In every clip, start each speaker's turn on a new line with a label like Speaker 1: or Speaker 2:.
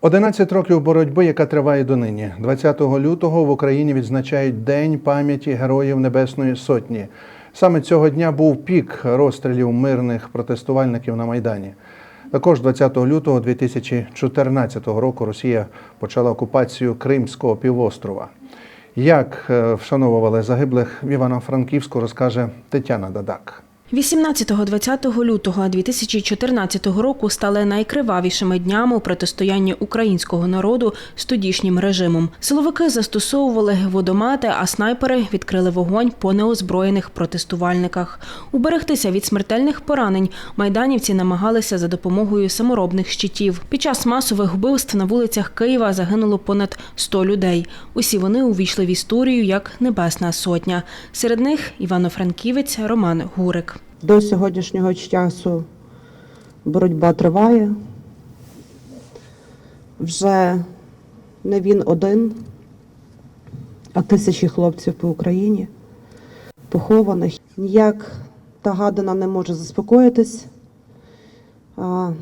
Speaker 1: 11 років боротьби, яка триває донині. 20 лютого в Україні відзначають День пам'яті Героїв Небесної Сотні. Саме цього дня був пік розстрілів мирних протестувальників на Майдані. Також 20 лютого 2014 року Росія почала окупацію Кримського півострова. Як е, вшановували загиблих в Івано-Франківську, розкаже Тетяна Дадак.
Speaker 2: 18-20 лютого 2014 року стали найкривавішими днями у протистоянні українського народу з тодішнім режимом. Силовики застосовували водомети, а снайпери відкрили вогонь по неозброєних протестувальниках. Уберегтися від смертельних поранень майданівці намагалися за допомогою саморобних щитів. Під час масових вбивств на вулицях Києва загинуло понад 100 людей. Усі вони увійшли в історію як Небесна Сотня. Серед них Івано-Франківець Роман Гурик.
Speaker 3: До сьогоднішнього часу боротьба триває. Вже не він один, а тисячі хлопців по Україні похованих. Ніяк та гадина не може заспокоїтись. А,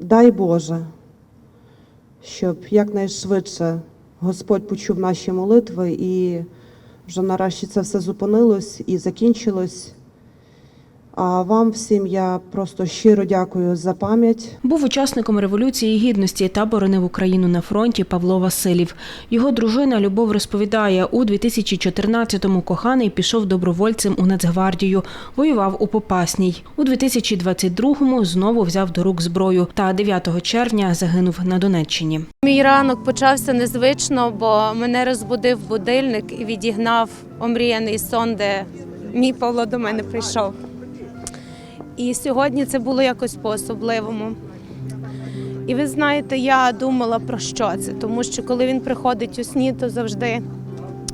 Speaker 3: дай Боже, щоб якнайшвидше Господь почув наші молитви і вже нарешті це все зупинилось і закінчилось. А вам всім я просто щиро дякую за пам'ять.
Speaker 2: Був учасником революції гідності та боронив Україну на фронті Павло Василів. Його дружина Любов розповідає, у 2014-му коханий пішов добровольцем у Нацгвардію, воював у Попасній. У 2022-му знову взяв до рук зброю та 9 червня загинув на Донеччині.
Speaker 4: Мій ранок почався незвично, бо мене розбудив будильник і відігнав омріяний сон, де мій Павло до мене прийшов. І сьогодні це було якось по-особливому. І ви знаєте, я думала про що це, тому що коли він приходить у сні, то завжди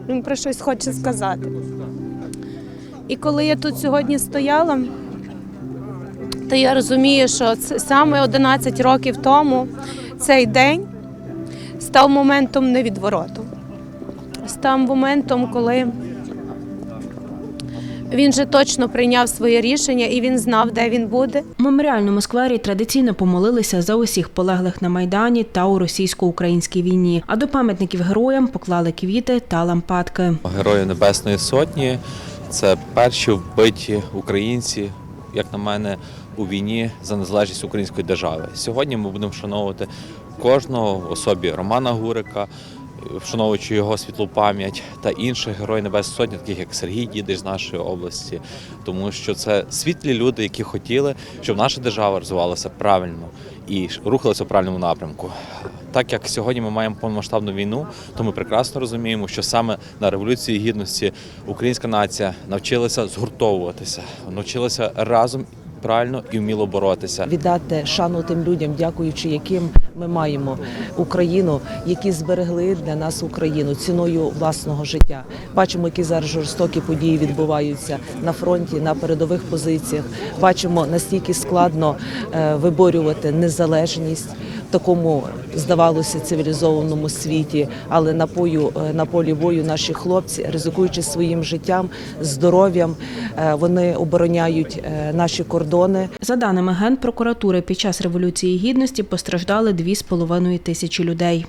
Speaker 4: він про щось хоче сказати. І коли я тут сьогодні стояла, то я розумію, що саме 11 років тому цей день став моментом невідвороту. Став моментом, коли він же точно прийняв своє рішення і він знав, де він буде.
Speaker 2: У меморіальному сквері традиційно помолилися за усіх полеглих на Майдані та у російсько-українській війні. А до пам'ятників героям поклали квіти та лампадки.
Speaker 5: Герої Небесної Сотні це перші вбиті українці, як на мене, у війні за незалежність української держави. Сьогодні ми будемо вшановувати кожного в особі Романа Гурика, вшановуючи його світлу пам'ять та інших героїв Небесної Сотні, таких як Сергій Дідич з нашої області, тому що це світлі люди, які хотіли, щоб наша держава розвивалася правильно і рухалася в правильному напрямку. Так як сьогодні ми маємо повномасштабну війну, то ми прекрасно розуміємо, що саме на революції гідності українська нація навчилася згуртовуватися, навчилася разом правильно і вміло боротися.
Speaker 6: віддати шану тим людям, дякуючи яким ми маємо Україну, які зберегли для нас Україну ціною власного життя. Бачимо, які зараз жорстокі події відбуваються на фронті, на передових позиціях. Бачимо настільки складно е, виборювати незалежність. в Такому здавалося цивілізованому світі, але на пою е, на полі бою наші хлопці, ризикуючи своїм життям, здоров'ям, е, вони обороняють наші кордони.
Speaker 2: За даними Генпрокуратури, під час революції гідності постраждали 2,5 тисячі людей.